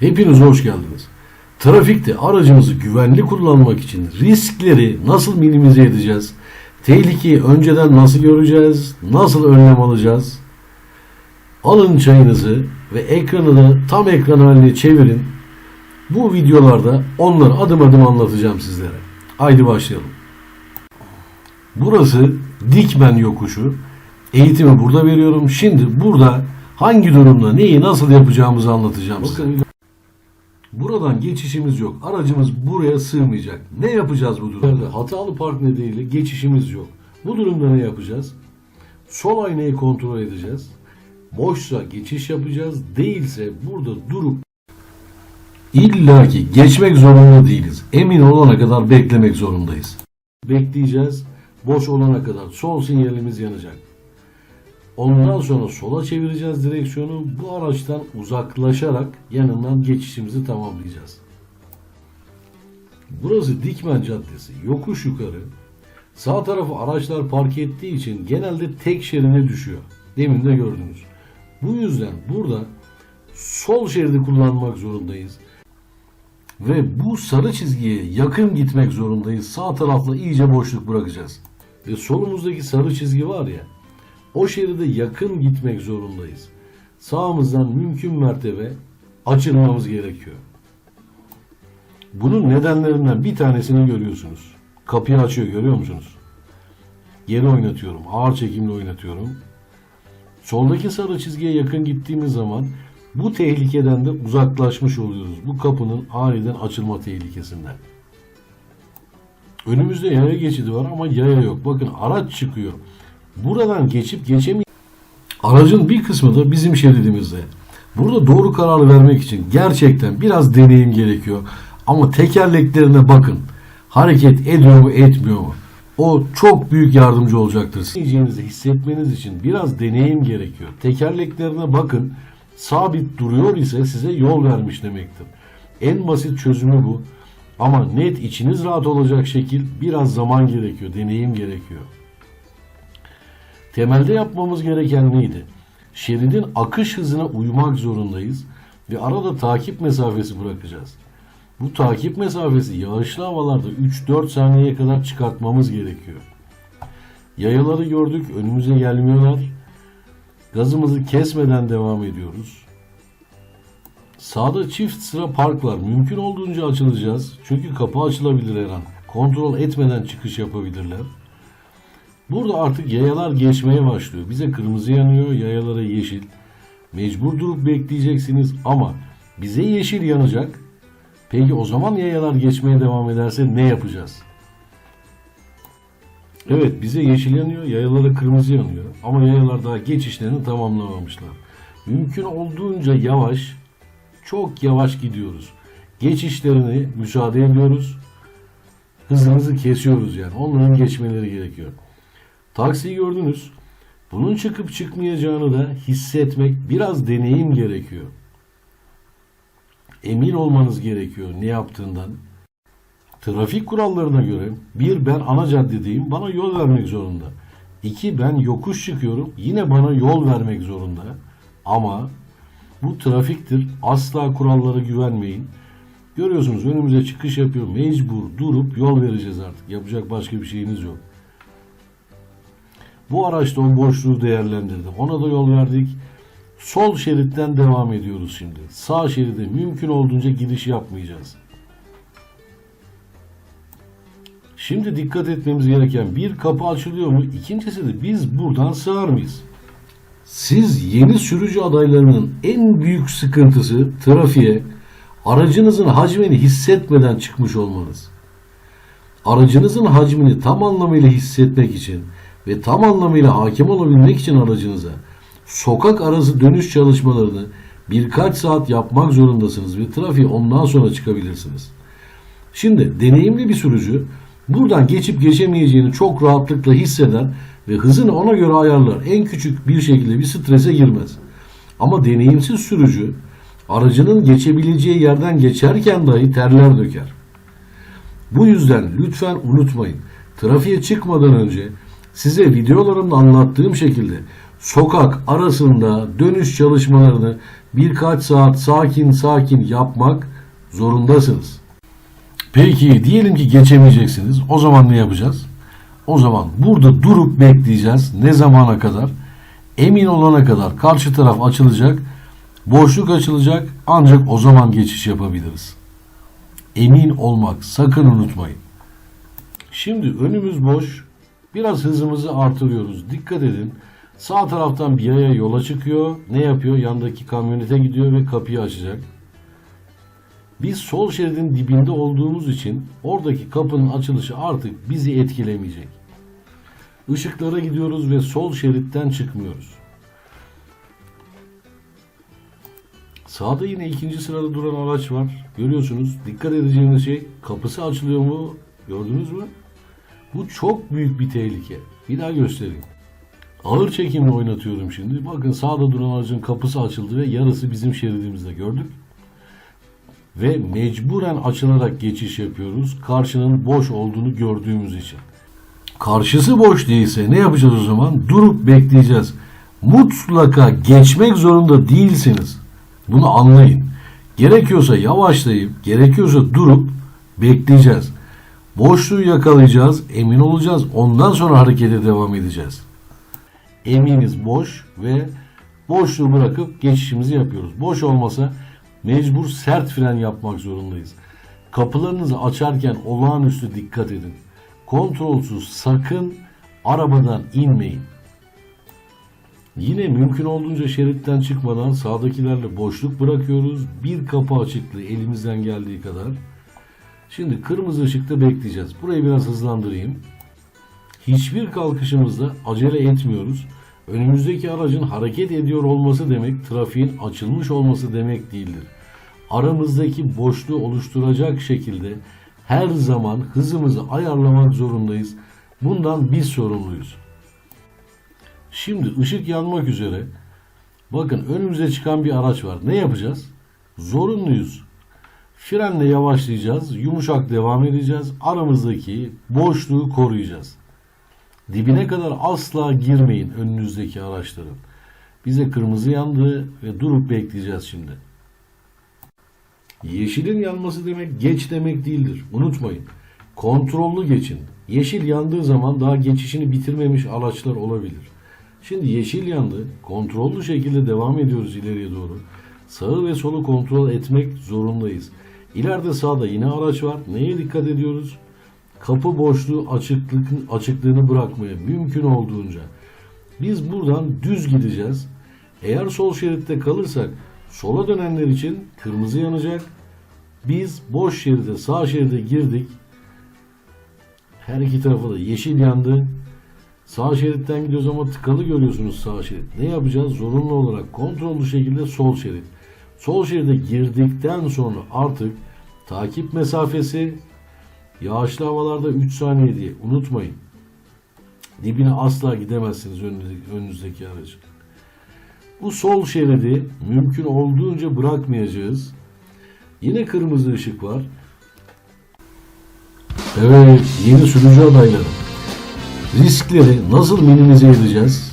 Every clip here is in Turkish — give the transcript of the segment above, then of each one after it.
Hepiniz hoş geldiniz. Trafikte aracımızı güvenli kullanmak için riskleri nasıl minimize edeceğiz? Tehlikeyi önceden nasıl göreceğiz? Nasıl önlem alacağız? Alın çayınızı ve ekranı da tam ekran haline çevirin. Bu videolarda onları adım adım anlatacağım sizlere. Haydi başlayalım. Burası Dikmen yokuşu. Eğitimi burada veriyorum. Şimdi burada hangi durumda neyi nasıl yapacağımızı anlatacağım size. Buradan geçişimiz yok. Aracımız buraya sığmayacak. Ne yapacağız bu durumda? Hatalı park nedeniyle geçişimiz yok. Bu durumda ne yapacağız? Sol aynayı kontrol edeceğiz. Boşsa geçiş yapacağız. Değilse burada durup İlla ki geçmek zorunda değiliz. Emin olana kadar beklemek zorundayız. Bekleyeceğiz. Boş olana kadar sol sinyalimiz yanacak. Ondan sonra sola çevireceğiz direksiyonu. Bu araçtan uzaklaşarak yanından geçişimizi tamamlayacağız. Burası Dikmen Caddesi. Yokuş yukarı. Sağ tarafı araçlar park ettiği için genelde tek şerine düşüyor. Demin de gördünüz. Bu yüzden burada sol şeridi kullanmak zorundayız. Ve bu sarı çizgiye yakın gitmek zorundayız. Sağ tarafla iyice boşluk bırakacağız. Ve solumuzdaki sarı çizgi var ya, o şeride yakın gitmek zorundayız. Sağımızdan mümkün mertebe açılmamız gerekiyor. Bunun nedenlerinden bir tanesini görüyorsunuz. Kapıyı açıyor görüyor musunuz? Geri oynatıyorum. Ağır çekimle oynatıyorum. Soldaki sarı çizgiye yakın gittiğimiz zaman bu tehlikeden de uzaklaşmış oluyoruz. Bu kapının aniden açılma tehlikesinden. Önümüzde yaya geçidi var ama yaya yok. Bakın araç çıkıyor. Buradan geçip geçemeyeceğiz. Aracın bir kısmı da bizim şeridimizde. Burada doğru kararı vermek için gerçekten biraz deneyim gerekiyor. Ama tekerleklerine bakın. Hareket ediyor mu etmiyor mu? O çok büyük yardımcı olacaktır. Yiyeceğinizi hissetmeniz için biraz deneyim gerekiyor. Tekerleklerine bakın. Sabit duruyor ise size yol vermiş demektir. En basit çözümü bu. Ama net içiniz rahat olacak şekil biraz zaman gerekiyor, deneyim gerekiyor. Temelde yapmamız gereken neydi? Şeridin akış hızına uymak zorundayız ve arada takip mesafesi bırakacağız. Bu takip mesafesi yağışlı havalarda 3-4 saniyeye kadar çıkartmamız gerekiyor. Yayaları gördük, önümüze gelmiyorlar. Gazımızı kesmeden devam ediyoruz. Sağda çift sıra park var. Mümkün olduğunca açılacağız. Çünkü kapı açılabilir her an. Kontrol etmeden çıkış yapabilirler. Burada artık yayalar geçmeye başlıyor. Bize kırmızı yanıyor, yayalara yeşil. Mecbur durup bekleyeceksiniz ama bize yeşil yanacak. Peki o zaman yayalar geçmeye devam ederse ne yapacağız? Evet bize yeşil yanıyor, yayalara kırmızı yanıyor. Ama yayalar daha geçişlerini tamamlamamışlar. Mümkün olduğunca yavaş, çok yavaş gidiyoruz. Geçişlerini müsaade ediyoruz. Hızımızı kesiyoruz yani. Onların geçmeleri gerekiyor. Taksiyi gördünüz. Bunun çıkıp çıkmayacağını da hissetmek, biraz deneyim gerekiyor. Emin olmanız gerekiyor ne yaptığından. Trafik kurallarına göre bir ben ana caddedeyim bana yol vermek zorunda. İki ben yokuş çıkıyorum yine bana yol vermek zorunda. Ama bu trafiktir. Asla kurallara güvenmeyin. Görüyorsunuz önümüze çıkış yapıyor. Mecbur durup yol vereceğiz artık. Yapacak başka bir şeyiniz yok. Bu araçta o boşluğu değerlendirdim. Ona da yol verdik. Sol şeritten devam ediyoruz şimdi. Sağ şeride mümkün olduğunca gidiş yapmayacağız. Şimdi dikkat etmemiz gereken bir kapı açılıyor mu? İkincisi de biz buradan sığar mıyız? Siz yeni sürücü adaylarının en büyük sıkıntısı trafiğe aracınızın hacmini hissetmeden çıkmış olmanız. Aracınızın hacmini tam anlamıyla hissetmek için ve tam anlamıyla hakim olabilmek için aracınıza sokak arası dönüş çalışmalarını birkaç saat yapmak zorundasınız ve trafiğe ondan sonra çıkabilirsiniz. Şimdi deneyimli bir sürücü buradan geçip geçemeyeceğini çok rahatlıkla hisseder ve hızını ona göre ayarlar. En küçük bir şekilde bir strese girmez. Ama deneyimsiz sürücü aracının geçebileceği yerden geçerken dahi terler döker. Bu yüzden lütfen unutmayın. Trafiğe çıkmadan önce size videolarımda anlattığım şekilde sokak arasında dönüş çalışmalarını birkaç saat sakin sakin yapmak zorundasınız. Peki diyelim ki geçemeyeceksiniz. O zaman ne yapacağız? O zaman burada durup bekleyeceğiz. Ne zamana kadar? Emin olana kadar karşı taraf açılacak. Boşluk açılacak. Ancak o zaman geçiş yapabiliriz. Emin olmak sakın unutmayın. Şimdi önümüz boş. Biraz hızımızı artırıyoruz. Dikkat edin. Sağ taraftan bir yaya yola çıkıyor. Ne yapıyor? Yandaki kamyonete gidiyor ve kapıyı açacak. Biz sol şeridin dibinde olduğumuz için oradaki kapının açılışı artık bizi etkilemeyecek. Işıklara gidiyoruz ve sol şeritten çıkmıyoruz. Sağda yine ikinci sırada duran araç var. Görüyorsunuz. Dikkat edeceğiniz şey kapısı açılıyor mu? Gördünüz mü? Bu çok büyük bir tehlike. Bir daha göstereyim. Ağır çekimle oynatıyorum şimdi. Bakın sağda duran aracın kapısı açıldı ve yarısı bizim şeridimizde gördük. Ve mecburen açılarak geçiş yapıyoruz. Karşının boş olduğunu gördüğümüz için. Karşısı boş değilse ne yapacağız o zaman? Durup bekleyeceğiz. Mutlaka geçmek zorunda değilsiniz. Bunu anlayın. Gerekiyorsa yavaşlayıp, gerekiyorsa durup bekleyeceğiz. Boşluğu yakalayacağız, emin olacağız. Ondan sonra harekete devam edeceğiz. Eminiz boş ve boşluğu bırakıp geçişimizi yapıyoruz. Boş olmasa mecbur sert fren yapmak zorundayız. Kapılarınızı açarken olağanüstü dikkat edin. Kontrolsüz sakın arabadan inmeyin. Yine mümkün olduğunca şeritten çıkmadan sağdakilerle boşluk bırakıyoruz. Bir kapı açıklığı elimizden geldiği kadar. Şimdi kırmızı ışıkta bekleyeceğiz. Burayı biraz hızlandırayım. Hiçbir kalkışımızda acele etmiyoruz. Önümüzdeki aracın hareket ediyor olması demek trafiğin açılmış olması demek değildir. Aramızdaki boşluğu oluşturacak şekilde her zaman hızımızı ayarlamak zorundayız. Bundan biz sorumluyuz. Şimdi ışık yanmak üzere. Bakın önümüze çıkan bir araç var. Ne yapacağız? Zorunluyuz. Frenle yavaşlayacağız. Yumuşak devam edeceğiz. Aramızdaki boşluğu koruyacağız. Dibine kadar asla girmeyin önünüzdeki araçların. Bize kırmızı yandı ve durup bekleyeceğiz şimdi. Yeşilin yanması demek geç demek değildir. Unutmayın. Kontrollü geçin. Yeşil yandığı zaman daha geçişini bitirmemiş araçlar olabilir. Şimdi yeşil yandı. Kontrollü şekilde devam ediyoruz ileriye doğru. Sağı ve solu kontrol etmek zorundayız. İleride sağda yine araç var. Neye dikkat ediyoruz? Kapı boşluğu açıklık, açıklığını bırakmaya mümkün olduğunca. Biz buradan düz gideceğiz. Eğer sol şeritte kalırsak sola dönenler için kırmızı yanacak. Biz boş şeride sağ şeride girdik. Her iki tarafa da yeşil yandı. Sağ şeritten gidiyoruz ama tıkalı görüyorsunuz sağ şerit. Ne yapacağız? Zorunlu olarak kontrollü şekilde sol şerit. Sol şeride girdikten sonra artık takip mesafesi yağışlı havalarda 3 saniye diye unutmayın. Dibine asla gidemezsiniz önünüzdeki, önünüzdeki aracın. Bu sol şeridi mümkün olduğunca bırakmayacağız. Yine kırmızı ışık var. Evet, yeni sürücü adayları. Riskleri nasıl minimize edeceğiz?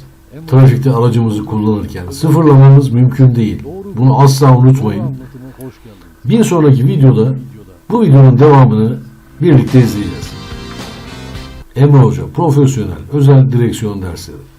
Trafikte aracımızı kullanırken sıfırlamamız mümkün değil. Bunu asla unutmayın. Bir sonraki videoda bu videonun devamını birlikte izleyeceğiz. Emre Hoca Profesyonel Özel Direksiyon Dersleri.